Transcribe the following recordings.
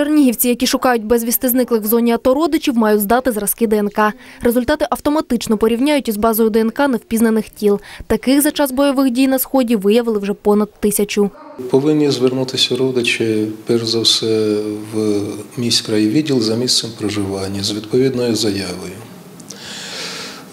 Чернігівці, які шукають безвісти зниклих в зоні АТО родичів, мають здати зразки ДНК. Результати автоматично порівняють із базою ДНК невпізнаних тіл. Таких за час бойових дій на сході виявили вже понад тисячу. Повинні звернутися родичі, перш за все, в міськрайвідділ за місцем проживання з відповідною заявою.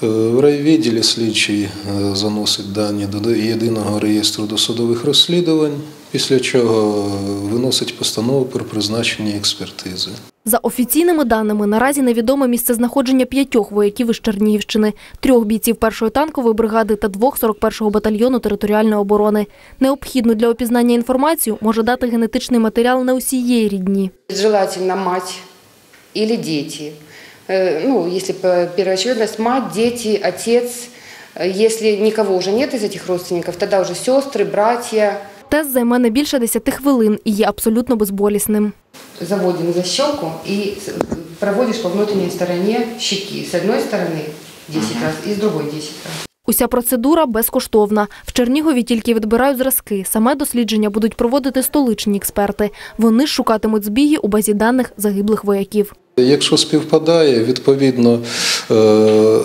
Е, В райвідділі слідчий е, заносить дані до єдиного реєстру досудових розслідувань, після чого е, виносить постанову про призначення експертизи. За офіційними даними, наразі невідоме місцезнаходження п'ятьох вояків із Чернігівщини, трьох бійців першої танкової бригади та двох 41-го батальйону територіальної оборони. Необхідну для опізнання інформацію може дати генетичний матеріал не усієї рідні. Желательно мать или дети. Э, Ну, если по- первоочередность, мать, дети, отец. Э, Если никого уже нет из этих родственников, тогда уже сестры, братья. Тест займе не більше 10 хвилин і є абсолютно безболісним. Заводим защелку и с- проводишь по внутренней стороне щеки. С одной стороны 10 раз и с другой 10 раз. Уся процедура безкоштовна. В Чернігові тільки відбирають зразки. Саме дослідження будуть проводити столичні експерти. Вони шукатимуть збіги у базі даних загиблих вояків. Якщо співпадає, відповідно е,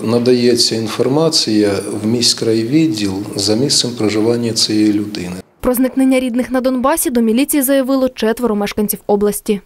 надається інформація в міськрайвідділ за місцем проживання цієї людини. Про зникнення рідних на Донбасі до міліції заявило четверо мешканців області.